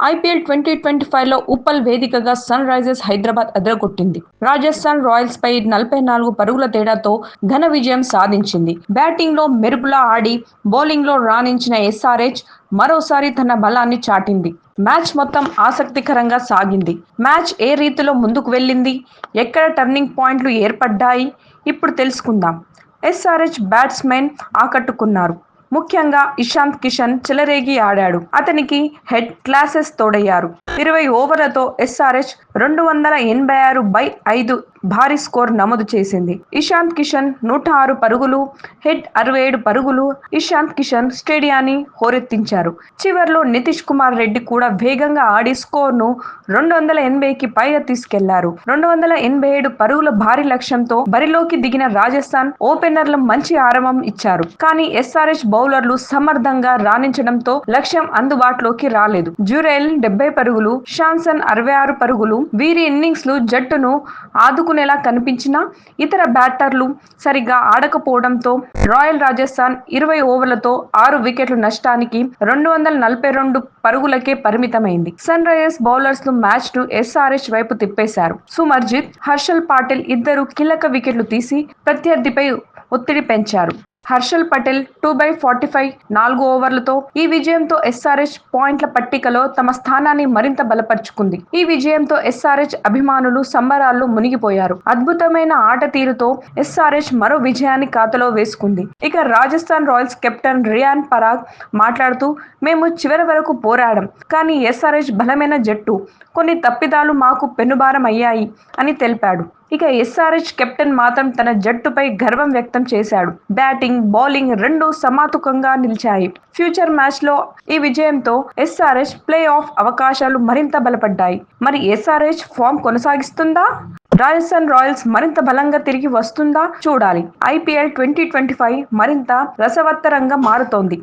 IPL twenty twenty ఫైవ్లో ఉప్పల్ వేదికగా Sunrisers Hyderabad అదరగొట్టింది. రాజస్థాన్ రాయల్స్ పై నలభై నాలుగు పరుగుల తేడాతో ఘన విజయం సాధించింది. బ్యాటింగ్లో మెరుపులా ఆడి బౌలింగ్లో రాణించిన ఎస్ఆర్హెచ్ మరోసారి తన బలాన్ని చాటింది. మ్యాచ్ మొత్తం ఆసక్తికరంగా సాగింది. మ్యాచ్ ఏ రీతిలో ముందుకు వెళ్ళింది? ఎక్కడ టర్నింగ్ పాయింట్లు ఏర్పడ్డాయి? ఇప్పుడు తెలుసుకుందాం. ఎస్ఆర్హెచ్ బ్యాట్స్మెన్ ఆకట్టుకున్నారు. ముఖ్యంగా ఇషాంత్ కిషన్ చెలరేగి ఆడాడు. అతనికి హెడ్ క్లాసెస్ తోడయ్యారు. ఇరవై ఓవర్లతో ఎస్ఆర్హెచ్ రెండు వందల ఎనభై ఆరు బై ఐదు భారీ స్కోర్ నమోదు చేసింది. ఇషాంత్ కిషన్ నూట ఆరు పరుగులు హెడ్ అరవై ఏడు పరుగులు ఇషాంత్ కిషన్ స్టేడియాన్ని హోరెత్తించారు. చివర్లో నితీష్ కుమార్ రెడ్డి కూడా వేగంగా ఆడి స్కోర్ను రెండు వందల ఎనభైకి పైగా తీసుకెళ్ళారు. రెండు వందల ఎనభై ఏడు పరుగుల భారీ లక్ష్యంతో బరిలోకి దిగిన రాజస్థాన్ ఓపెనర్లు మంచి ఆరంభం ఇచ్చారు. కానీ ఎస్ఆర్హెచ్ బౌలర్లు సమర్థంగా రాణించడంతో లక్ష్యం అందుబాటులోకి రాలేదు. జురేల్ డెబ్బై పరుగులు షాన్సన్ అరవై ఆరు పరుగులు వీరి ఇన్నింగ్స్ జట్టును ఆదు ఆదుకునేలా కనిపించినా ఇతర బ్యాటర్లు సరిగా ఆడకపోవడంతో రాయల్ రాజస్థాన్ ఇరవై ఓవర్లతో ఆరు వికెట్ల నష్టానికి రెండు వందల నలభై రెండు పరుగులకే పరిమితమైంది. సన్ రైజర్స్ బౌలర్స్ను మ్యాచ్ను ఎస్ఆర్ఎస్ వైపు తిప్పేశారు. సుమర్జిత్ హర్షల్ పాటిల్ ఇద్దరు కీలక వికెట్లు తీసి ప్రత్యర్థిపై ఒత్తిడి పెంచారు. Harshal Patel two by forty five నాలుగు ఓవర్లతో ఈ విజయంతో ఎస్ఆర్హెచ్ పాయింట్ల పట్టికలో తమ స్థానాన్ని మరింత బలపరుచుకుంది. ఈ విజయంతో ఎస్ఆర్హెచ్ అభిమానులు సంబరాల్లో మునిగిపోయారు. అద్భుతమైన ఆట తీరుతో ఎస్ఆర్హెచ్ మరో విజయాన్ని ఖాతాలో వేసుకుంది. ఇక రాజస్థాన్ రాయల్స్ కెప్టెన్ రియాన్ పరాగ్ మాట్లాడుతూ మేము చివరి వరకు పోరాడం కానీ ఎస్ఆర్హెచ్ బలమైన జట్టు. కొన్ని తప్పిదాలు మాకు పెనుభారం అయ్యాయి అని తెలిపాడు. ఇక ఎస్ఆర్హెచ్ కెప్టెన్ మాత్రం తన జట్టుపై గర్వం వ్యక్తం చేశాడు. బ్యాటింగ్ బౌలింగ్ రెండు సమాతుకంగా నిలిచాయి. ఫ్యూచర్ మ్యాచ్లో ఈ విజయంతో ఎస్ఆర్హెచ్ ప్లే ఆఫ్ అవకాశాలు మరింత బలపడ్డాయి. మరి ఎస్ఆర్హెచ్ ఫామ్ కొనసాగిస్తుందా? రాజస్థాన్ రాయల్స్ మరింత బలంగా తిరిగి వస్తుందా? చూడాలి. ఐపీఎల్ ట్వంటీ ట్వంటీ ఫైవ్ మరింత రసవత్తరంగా మారుతోంది.